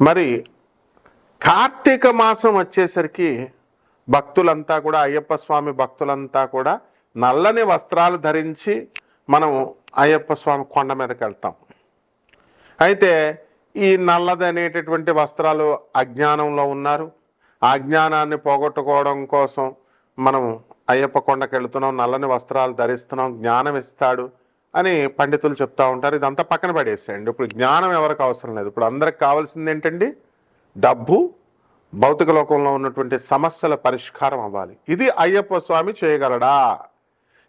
మరి కార్తీక మాసం వచ్చేసరికి భక్తులంతా కూడా అయ్యప్ప స్వామి భక్తులంతా కూడా నల్లని వస్త్రాలు ధరించి మనం అయ్యప్ప స్వామి కొండ మీదకి వెళ్తాం. అయితే ఈ నల్లది అనేటటువంటి వస్త్రాలు అజ్ఞానంలో ఉన్నారు. ఆ అజ్ఞానాన్ని పోగొట్టుకోవడం కోసం మనం అయ్యప్ప కొండకి వెళుతున్నాం నల్లని వస్త్రాలు ధరిస్తున్నాం జ్ఞానం ఇస్తాడు. అని పండితులు చెప్తా ఉంటారు. ఇదంతా పక్కన పడేసేయండి. ఇప్పుడు జ్ఞానం ఎవరికి అవసరం లేదు. ఇప్పుడు అందరికి కావాల్సింది ఏంటండి? డబ్బు భౌతిక లోకంలో ఉన్నటువంటి సమస్యల పరిష్కారం అవ్వాలి. ఇది అయ్యప్ప స్వామి చేయగలడా?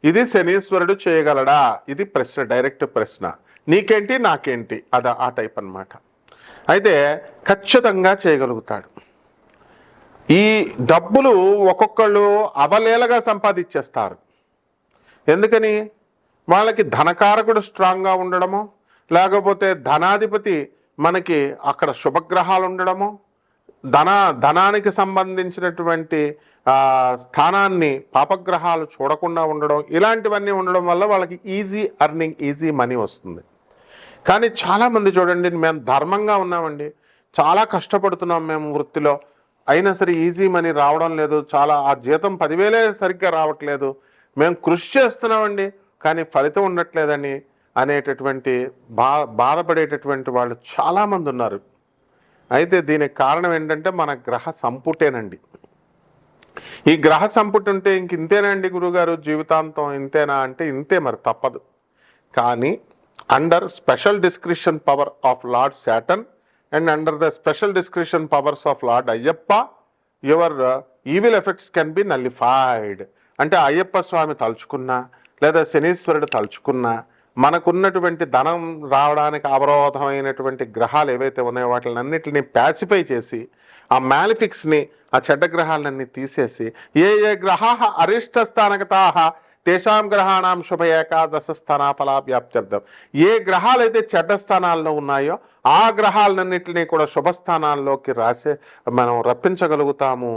ఇది శనీశ్వరుడు చేయగలడా? ఇది ప్రశ్న డైరెక్ట్ ప్రశ్న. నీకేంటి నాకేంటి? అది ఆ టైప్ అన్నమాట. అయితే ఖచ్చితంగా చేయగలుగుతాడు. ఈ డబ్బులు ఒక్కొక్కళ్ళు అవలేలగా సంపాదించేస్తారు. ఎందుకని? వాళ్ళకి ధనకారకుడు స్ట్రాంగ్గా ఉండడమో లేకపోతే ధనాధిపతి మనకి అక్కడ శుభగ్రహాలు ఉండడమో ధన ధనానికి సంబంధించినటువంటి స్థానాన్ని పాపగ్రహాలు చూడకుండా ఉండడం ఇలాంటివన్నీ ఉండడం వల్ల వాళ్ళకి ఈజీ అర్నింగ్ ఈజీ మనీ వస్తుంది. కానీ చాలామంది చూడండి మేము ధర్మంగా ఉన్నామండి. చాలా కష్టపడుతున్నాం మేము వృత్తిలో. అయినా సరే ఈజీ మనీ రావడం లేదు. చాలా ఆ జీతం పదివేలే సరిగ్గా రావట్లేదు. మేము కృషి చేస్తున్నామండి. కానీ ఫలితం ఉండట్లేదని అనేటటువంటి బా బాధపడేటటువంటి వాళ్ళు చాలామంది ఉన్నారు. అయితే దీనికి కారణం ఏంటంటే మన గ్రహ సంపుటేనండి. ఈ గ్రహ సంపుటి ఉంటే ఇంక ఇంతేనండి గురుగారు? జీవితాంతం ఇంతేనా అంటే ఇంతే మరి తప్పదు. కానీ under special description power of lord Satan and under the special description powers of lord Ayyappa your evil effects can be nullified అంటే అయ్యప్ప స్వామి తలుచుకున్నా లేదా శనీశ్వరుడు తలుచుకున్నా మనకున్నటువంటి ధనం రావడానికి అవరోధమైనటువంటి గ్రహాలు ఏవైతే ఉన్నాయో వాటిని అన్నిటిని ప్యాసిఫై చేసి ఆ మ్యాలిఫిక్స్ని ఆ చెడ్డ గ్రహాలన్నీ తీసేసి ఏ ఏ గ్రహా అరిష్ట స్థానగతాహ తేషాం గ్రహాణం శుభ ఏకాదశ స్థాన ఫలాభ్యాప్త్యర్థం. ఏ గ్రహాలైతే చెడ్డ స్థానాల్లో ఉన్నాయో ఆ గ్రహాలన్నింటినీ కూడా శుభస్థానాల్లోకి రాసే మనం రప్పించగలుగుతాము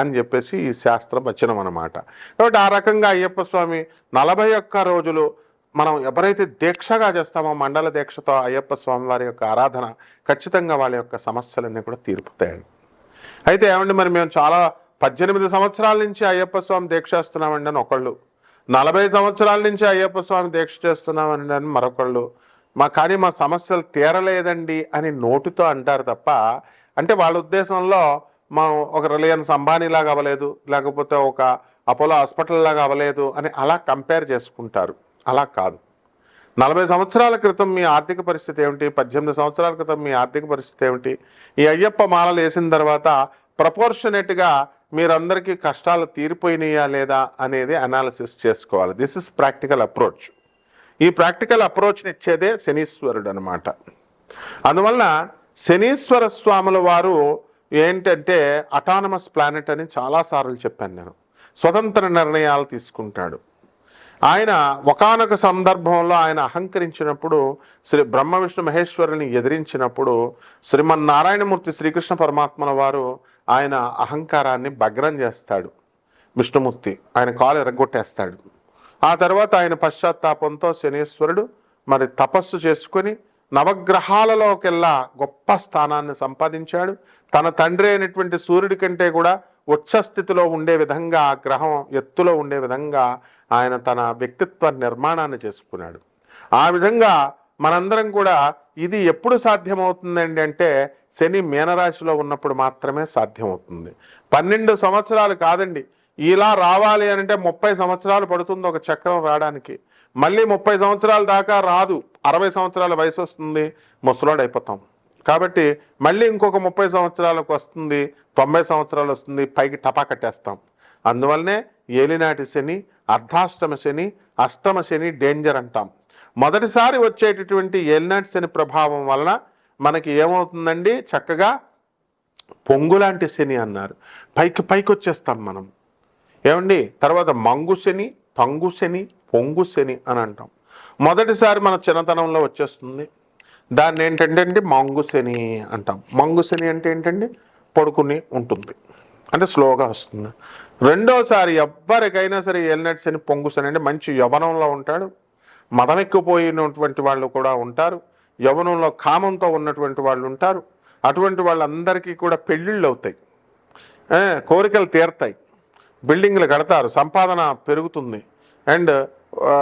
అని చెప్పేసి ఈ శాస్త్ర వచనం అన్నమాట. కాబట్టి ఆ రకంగా అయ్యప్ప స్వామి నలభై ఒక్క రోజులు మనం ఎవరైతే దీక్షగా చేస్తామో మండల దీక్షతో అయ్యప్ప స్వామి వారి యొక్క ఆరాధన ఖచ్చితంగా వాళ్ళ యొక్క సమస్యలన్నీ కూడా తీరుపుతాయండి. అయితే ఏమండి మరి మేము చాలా పద్దెనిమిది సంవత్సరాల నుంచి అయ్యప్ప స్వామి దీక్ష చేస్తున్నామండి అని ఒకళ్ళు నలభై సంవత్సరాల నుంచి అయ్యప్ప స్వామి దీక్ష చేస్తున్నామని అని మరొకళ్ళు మా కానీ మా సమస్యలు తీరలేదండి అని నోటితో అంటారు తప్ప అంటే వాళ్ళ ఉద్దేశంలో మా ఒక రిలయన్స్ అంబానీలాగా అవ్వలేదు లేకపోతే ఒక అపోలో హాస్పిటల్ లాగా అవ్వలేదు అని అలా కంపేర్ చేసుకుంటారు. అలా కాదు. నలభై సంవత్సరాల క్రితం మీ ఆర్థిక పరిస్థితి ఏమిటి? పద్దెనిమిది సంవత్సరాల క్రితం మీ ఆర్థిక పరిస్థితి ఏమిటి? ఈ అయ్యప్ప మాలలు వేసిన తర్వాత ప్రపోర్షనేట్గా మీరందరికీ కష్టాలు తీరిపోయినాయా లేదా అనేది అనాలిసిస్ చేసుకోవాలి. దిస్ ఇస్ ప్రాక్టికల్ అప్రోచ్ ఈ ప్రాక్టికల్ అప్రోచ్ని ఇచ్చేదే శనీశ్వరుడు అనమాట అందువలన శనీశ్వర స్వాముల వారు ఏంటంటే అటానమస్ ప్లానెట్ అని చాలాసార్లు చెప్పాను నేను. స్వతంత్ర నిర్ణయాలు తీసుకుంటాడు. ఆయన ఒకానొక సందర్భంలో ఆయన అహంకరించినప్పుడు శ్రీ బ్రహ్మ విష్ణు మహేశ్వరుని ఎదిరించినప్పుడు శ్రీమన్నారాయణమూర్తి శ్రీకృష్ణ పరమాత్మల వారు ఆయన అహంకారాన్ని భగ్నం చేస్తాడు. విష్ణుమూర్తి ఆయన కాలు ఎరగొట్టేస్తాడు. ఆ తర్వాత ఆయన పశ్చాత్తాపంతో శనీశ్వరుడు మరి తపస్సు చేసుకొని నవగ్రహాలలోకెల్లా గొప్ప స్థానాన్ని సంపాదించాడు. తన తండ్రి అయినటువంటి సూర్యుడి కంటే కూడా ఉచ్చస్థితిలో ఉండే విధంగా గ్రహం ఎత్తులో ఉండే విధంగా ఆయన తన వ్యక్తిత్వ నిర్మాణాన్ని చేసుకున్నాడు. ఆ విధంగా మనందరం కూడా ఇది ఎప్పుడు సాధ్యమవుతుందండి అంటే శని మీనరాశిలో ఉన్నప్పుడు మాత్రమే సాధ్యమవుతుంది. పన్నెండు సంవత్సరాలు కాదండి. ఇలా రావాలి అని అంటే ముప్పై సంవత్సరాలు పడుతుంది ఒక చక్రం రావడానికి. మళ్ళీ ముప్పై సంవత్సరాల దాకా రాదు. అరవై సంవత్సరాల వయసు వస్తుంది ముసలోడు అయిపోతాం. కాబట్టి మళ్ళీ ఇంకొక ముప్పై సంవత్సరాలకు వస్తుంది తొంభై సంవత్సరాలు వస్తుంది పైకి టపా కట్టేస్తాం. అందువల్లనే ఏలినాటి శని అర్ధాష్టమ శని అష్టమ శని డేంజర్ అంటాం. మొదటిసారి వచ్చేటటువంటి ఎల్నట్స్ శని ప్రభావం వలన మనకి ఏమవుతుందండి? చక్కగా పొంగులాంటి శని అన్నారు. పైకి పైకి వచ్చేస్తాం మనం. ఏమండి? తర్వాత మంగు శని తంగు శని పొంగు శని అని అంటాం. మొదటిసారి మన చిన్నతనంలో వచ్చేస్తుంది. దాన్ని ఏంటంటే అండి? మంగు శని అంటాం. మంగు శని అంటే ఏంటండి? పడుకుని ఉంటుంది. అంటే స్లోగా వస్తుంది. రెండోసారి ఎవ్వరికైనా సరే ఎల్నట్స్ శని పొంగుశని అంటే మంచి యవనంలో ఉంటాడు. మదమెక్కిపోయినటువంటి వాళ్ళు కూడా ఉంటారు. యవనంలో కామంతో ఉన్నటువంటి వాళ్ళు ఉంటారు. అటువంటి వాళ్ళందరికీ కూడా పెళ్ళిళ్ళు అవుతాయి. కోరికలు తీరతాయి. బిల్డింగ్లు కడతారు. సంపాదన పెరుగుతుంది. అండ్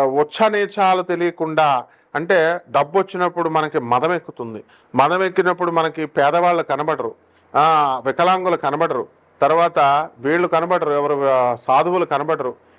ఉచ్చనీచాలు తెలియకుండా అంటే డబ్బు వచ్చినప్పుడు మనకి మదం ఎక్కుతుంది మదం ఎక్కినప్పుడు మనకి పేదవాళ్ళు కనబడరు. వికలాంగులు కనబడరు. తర్వాత వీళ్ళు కనబడరు. ఎవరు సాధువులు కనబడరు.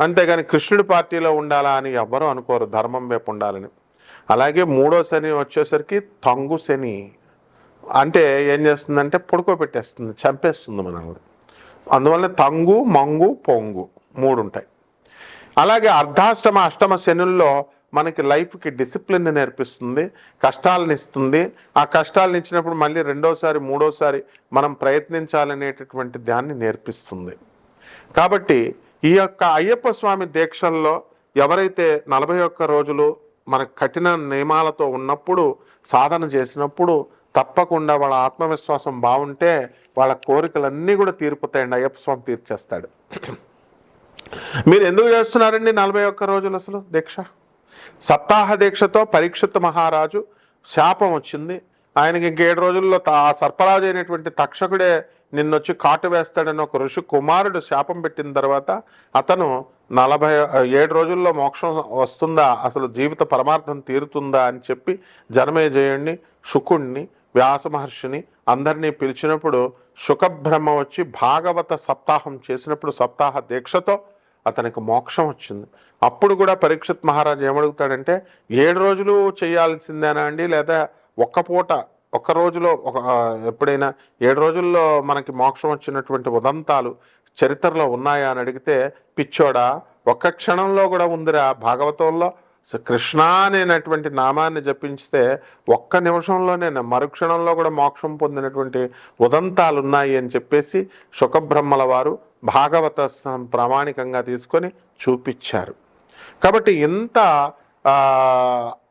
అంతేగాని కృష్ణుడి పార్టీలో ఉండాలా అని ఎవ్వరూ అనుకోరు. ధర్మం వైపు ఉండాలని. అలాగే మూడో శని వచ్చేసరికి తంగు శని. అంటే ఏం చేస్తుందంటే పడుకోబెట్టేస్తుంది చంపేస్తుంది మనల్ని. అందువల్ల తంగు మంగు పొంగు మూడు ఉంటాయి. అలాగే అర్ధాష్టమ అష్టమ శనుల్లో మనకి లైఫ్కి డిసిప్లిన్ నేర్పిస్తుంది కష్టాలను ఇస్తుంది. ఆ కష్టాలను ఇచ్చినప్పుడు మళ్ళీ రెండోసారి మూడోసారి మనం ప్రయత్నించాలనేటటువంటి దాన్ని నేర్పిస్తుంది. కాబట్టి ఈ యొక్క అయ్యప్ప స్వామి దీక్షల్లో ఎవరైతే నలభై ఒక్క రోజులు మన కఠిన నియమాలతో ఉన్నప్పుడు సాధన చేసినప్పుడు తప్పకుండా వాళ్ళ ఆత్మవిశ్వాసం బాగుంటే వాళ్ళ కోరికలన్నీ కూడా తీరిపోతాయండి అయ్యప్ప స్వామి తీర్చేస్తాడు. మీరు ఎందుకు చేస్తున్నారండి నలభై ఒక్క రోజులు అసలు దీక్ష? సప్తాహ దీక్షతో పరీక్షిత్ మహారాజు శాపం వచ్చింది. ఆయనకి ఇంకేడు రోజుల్లో ఆ సర్పరాజు అయినటువంటి తక్షకుడే నిన్నొచ్చి కాటు వేస్తాడని ఒక ఋషి కుమారుడు శాపం పెట్టిన తర్వాత అతను నలభై ఏడు రోజుల్లో మోక్షం వస్తుందా? అసలు జీవిత పరమార్థం తీరుతుందా? అని చెప్పి జనమేజయుణ్ణి శుకుణ్ణి వ్యాస మహర్షిని అందరినీ పిలిచినప్పుడు శుకబ్రహ్మ వచ్చి భాగవత సప్తాహం చేసినప్పుడు సప్తాహ దీక్షతో అతనికి మోక్షం వచ్చింది. అప్పుడు కూడా పరీక్షిత్ మహారాజు ఏమడుగుతాడంటే ఏడు రోజులు చేయాల్సిందేనా అండి? లేదా ఒక్క పూట ఒక రోజులో ఒక ఎప్పుడైనా ఏడు రోజుల్లో మనకి మోక్షం వచ్చినటువంటి ఉదంతాలు చరిత్రలో ఉన్నాయా అని అడిగితే పిచ్చోడా ఒక్క క్షణంలో కూడా ఉందిరా భాగవతంలో కృష్ణ అనేటువంటి నామాన్ని జపించితే ఒక్క నిమిషంలోనే మరుక్షణంలో కూడా మోక్షం పొందినటువంటి ఉదంతాలు ఉన్నాయి అని చెప్పేసి శుకబ్రహ్మల వారు భాగవత ప్రామాణికంగా తీసుకొని చూపించారు. కాబట్టి ఇంత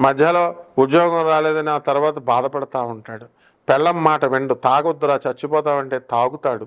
మధ్యలో ఉద్యోగం రాలేదని ఆ తర్వాత బాధపడతా ఉంటాడు. పెళ్ళం మాట వెండు తాగొద్దురా చచ్చిపోతావంటే తాగుతాడు.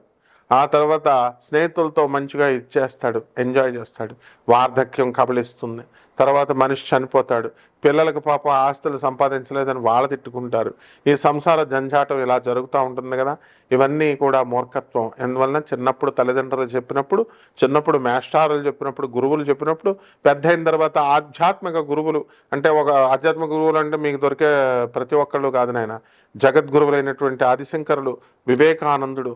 ఆ తర్వాత స్నేహితులతో మంచిగా ఇచ్చేస్తాడు ఎంజాయ్ చేస్తాడు. వార్ధక్యం కబలిస్తుంది. తర్వాత మనిషి చనిపోతాడు. పిల్లలకు పాప ఆస్తులు సంపాదించలేదని వాళ్ళ తిట్టుకుంటారు. ఈ సంసార జంజాటం ఇలా జరుగుతూ ఉంటుంది కదా. ఇవన్నీ కూడా మూర్ఖత్వం. ఎందువలన చిన్నప్పుడు తల్లిదండ్రులు చెప్పినప్పుడు చిన్నప్పుడు మేస్టారులు చెప్పినప్పుడు గురువులు చెప్పినప్పుడు పెద్ద అయిన తర్వాత ఆధ్యాత్మిక గురువులు అంటే ఒక ఆధ్యాత్మిక గురువులు అంటే మీకు దొరికే ప్రతి ఒక్కళ్ళు కాదు నాయన. జగద్గురువులైనటువంటి ఆదిశంకరులు వివేకానందుడు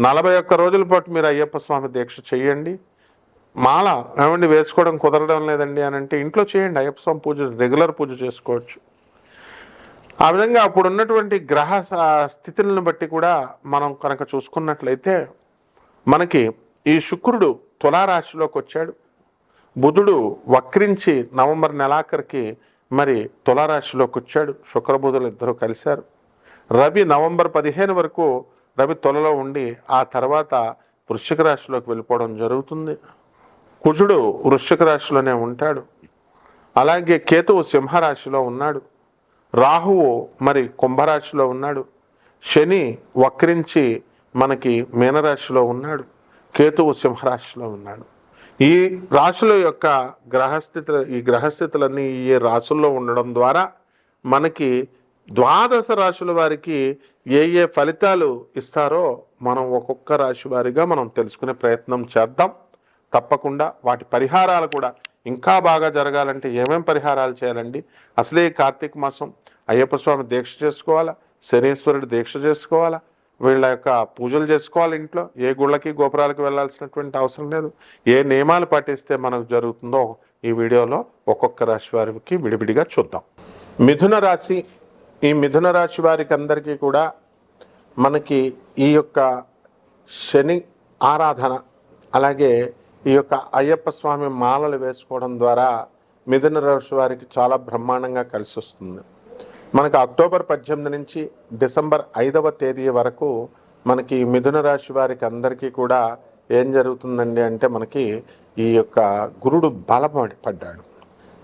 నలభై ఒక్క రోజుల పాటు మీరు అయ్యప్ప స్వామి దీక్ష చేయండి మాల ఏమండి వేసుకోవడం కుదరడం లేదండి అని అంటే ఇంట్లో చేయండి. అయ్యప్ప స్వామి పూజ రెగ్యులర్ పూజ చేసుకోవచ్చు. ఆ విధంగా అప్పుడు ఉన్నటువంటి గ్రహ స- స్థితులను బట్టి కూడా మనం కనుక చూసుకున్నట్లయితే మనకి ఈ శుక్రుడు తులారాశిలోకి వచ్చాడు. బుధుడు వక్రించి నవంబర్ నెలాఖరికి మరి తులారాశిలోకి వచ్చాడు. శుక్రబుధులు ఇద్దరు కలిశారు. రవి నవంబర్ పదిహేను వరకు రవి తొలలో ఉండి ఆ తర్వాత వృశ్చిక రాశిలోకి వెళ్ళిపోవడం జరుగుతుంది. కుజుడు వృశ్చిక రాశిలోనే ఉంటాడు. అలాగే కేతువు సింహరాశిలో ఉన్నాడు. రాహువు మరి కుంభరాశిలో ఉన్నాడు. శని వక్రించి మనకి మీనరాశిలో ఉన్నాడు. కేతువు సింహరాశిలో ఉన్నాడు. ఈ రాశుల యొక్క గ్రహస్థితులు ఈ గ్రహస్థితులన్నీ ఈ రాశుల్లో ఉండడం ద్వారా మనకి ద్వాదశ రాశుల వారికి ఏ ఏ ఫలితాలు ఇస్తారో మనం ఒక్కొక్క రాశి వారిగా మనం తెలుసుకునే ప్రయత్నం చేద్దాం. తప్పకుండా వాటి పరిహారాలు కూడా ఇంకా బాగా జరగాలంటే ఏమేం పరిహారాలు చేయాలండి? అసలే కార్తీక మాసం అయ్యప్ప స్వామి దీక్ష చేసుకోవాలా? శనీశ్వరుడు దీక్ష చేసుకోవాలా? వీళ్ళ యొక్క పూజలు చేసుకోవాలి ఇంట్లో? ఏ గుళ్ళకి గోపురాలకు వెళ్ళాల్సినటువంటి అవసరం లేదు. ఏ నియమాలు పాటిస్తే మనకు జరుగుతుందో ఈ వీడియోలో ఒక్కొక్క రాశి వారికి విడివిడిగా చూద్దాం. మిథున రాశి ఈ మిథున రాశి వారికి అందరికీ కూడా మనకి ఈ యొక్క శని ఆరాధన అలాగే ఈ యొక్క అయ్యప్ప స్వామి మాలలు వేసుకోవడం ద్వారా మిథున రాశి వారికి చాలా బ్రహ్మాండంగా కలిసి వస్తుంది. మనకు అక్టోబర్ పద్దెనిమిది నుంచి డిసెంబర్ ఐదవ తేదీ వరకు మనకి ఈ మిథున రాశి వారికి అందరికీ కూడా ఏం జరుగుతుందండి అంటే మనకి ఈ యొక్క గురుడు బలపడ్డాడు పడ్డాడు.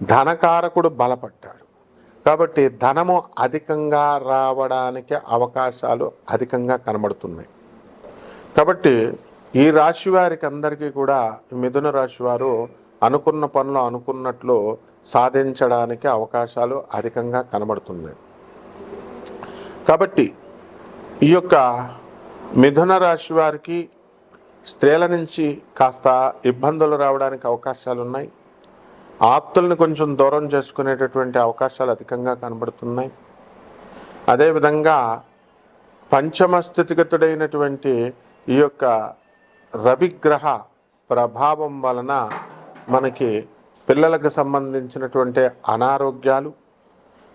ధనకారకుడు బలపడ్డాడు. కాబట్టి ధనము అధికంగా రావడానికి అవకాశాలు అధికంగా కనబడుతున్నాయి. కాబట్టి ఈ రాశి వారికి అందరికీ కూడా మిథున రాశి వారు అనుకున్న పనులు అనుకున్నట్లు సాధించడానికి అవకాశాలు అధికంగా కనబడుతున్నాయి. కాబట్టి ఈ యొక్క మిథున రాశి వారికి స్త్రీల నుంచి కాస్త ఇబ్బందులు రావడానికి అవకాశాలు ఉన్నాయి ఆప్తుల్ని కొంచెం దూరం చేసుకునేటటువంటి అవకాశాలు అధికంగా కనబడుతున్నాయి. అదేవిధంగా పంచమ స్థితిగతుడైనటువంటి ఈ యొక్క రవిగ్రహ ప్రభావం వలన మనకి పిల్లలకు సంబంధించినటువంటి అనారోగ్యాలు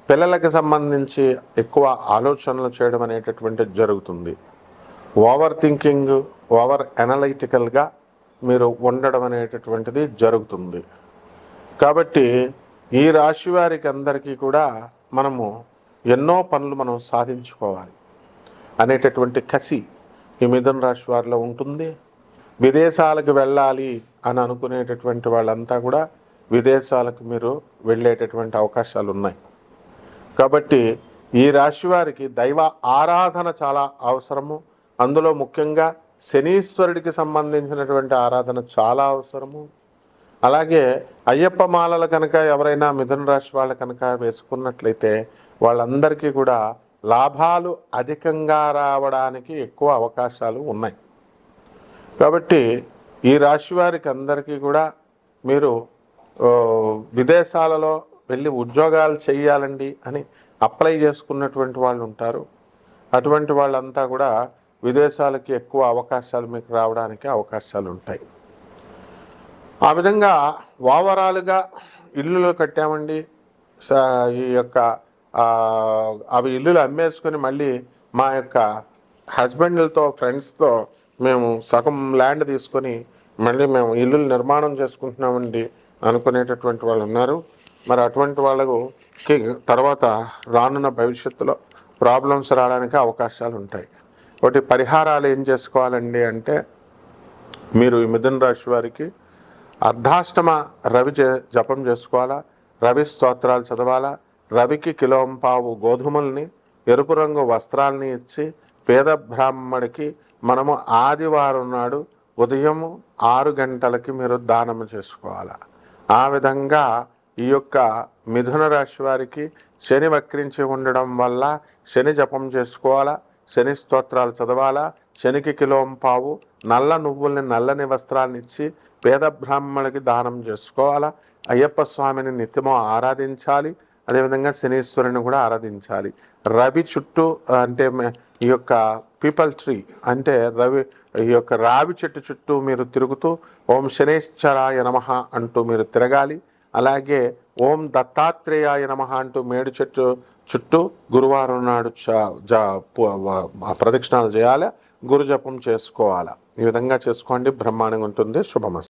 పిల్లలకు సంబంధించి ఎక్కువ ఆలోచనలు చేయడం అనేటటువంటిది జరుగుతుంది. ఓవర్ థింకింగ్ ఓవర్ అనలైటికల్గా మీరు ఉండడం అనేటటువంటిది జరుగుతుంది. కాబట్టి ఈ రాశి వారికి అందరికీ కూడా మనము ఎన్నో పనులు మనం సాధించుకోవాలి. అనేటటువంటి కసి ఈ మిథున రాశి వారిలో ఉంటుంది. విదేశాలకు వెళ్ళాలి అని అనుకునేటటువంటి వాళ్ళంతా కూడా విదేశాలకు మీరు వెళ్ళేటటువంటి అవకాశాలు ఉన్నాయి. కాబట్టి ఈ రాశి వారికి దైవ ఆరాధన చాలా అవసరము. అందులో ముఖ్యంగా శనీశ్వరుడికి సంబంధించినటువంటి ఆరాధన చాలా అవసరము. అలాగే అయ్యప్ప మాలలు కనుక ఎవరైనా మిథున రాశి వాళ్ళు కనుక వేసుకున్నట్లయితే వాళ్ళందరికీ కూడా లాభాలు అధికంగా రావడానికి ఎక్కువ అవకాశాలు ఉన్నాయి. కాబట్టి ఈ రాశి వారికి అందరికీ కూడా మీరు విదేశాలలో వెళ్ళి ఉద్యోగాలు చేయాలండి అని అప్లై చేసుకున్నటువంటి వాళ్ళు ఉంటారు. అటువంటి వాళ్ళంతా కూడా విదేశాలకి ఎక్కువ అవకాశాలు మీకు రావడానికి అవకాశాలు ఉంటాయి. ఆ విధంగా ఓవరాల్గా ఇల్లులు కట్టామండి. స- ఈ యొక్క అవి ఇల్లులు అమ్మేసుకొని మళ్ళీ మా యొక్క హస్బెండ్లతో ఫ్రెండ్స్తో మేము సగం ల్యాండ్ తీసుకొని మళ్ళీ మేము ఇల్లులు నిర్మాణం చేసుకుంటున్నామండి అనుకునేటటువంటి వాళ్ళు ఉన్నారు. మరి అటువంటి వాళ్ళకు తర్వాత రానున్న భవిష్యత్తులో ప్రాబ్లమ్స్ రావడానికి అవకాశాలు ఉంటాయి. ఒకటి పరిహారాలు ఏం చేసుకోవాలండి అంటే మీరు ఈ మిథున రాశి వారికి అర్ధాష్టమ రవి జపం చేసుకోవాలా? రవి స్తోత్రాలు చదవాలా? రవికి కిలోంపావు గోధుమల్ని ఎరుపు రంగు వస్త్రాలని ఇచ్చి పేద బ్రాహ్మడికి మనము ఆదివారం నాడు ఉదయం ఆరు గంటలకి మీరు దానము చేసుకోవాలి? ఆ విధంగా ఈ యొక్క మిథున రాశి వారికి శని వక్రించి ఉండడం వల్ల శని జపం చేసుకోవాలా? శని స్తోత్రాలు చదవాలా? శనికి కిలోంపావు నల్ల నువ్వుల్ని నల్లని వస్త్రాన్ని ఇచ్చి పేద బ్రాహ్మణులకి దానం చేసుకోవాలా? అయ్యప్ప స్వామిని నిత్యము ఆరాధించాలి. అదేవిధంగా శనీశ్వరుని కూడా ఆరాధించాలి. రవి చుట్టూ అంటే ఈ యొక్క పీపల్ ట్రీ అంటే రవి ఈ యొక్క రావి చెట్టు చుట్టూ మీరు తిరుగుతూ ఓం శనేశ్వరాయ నమ అంటూ మీరు తిరగాలి. అలాగే ఓం దత్తాత్రేయాయ నమ అంటూ మేడు చెట్టు చుట్టూ గురువారం నాడు చ- జ- ప్రదక్షిణాలు చేయాలి? గురు జపం చేసుకోవాలా? ఈ విధంగా చేసుకోండి. బ్రహ్మాండంగా ఉంటుంది. శుభమస్తు.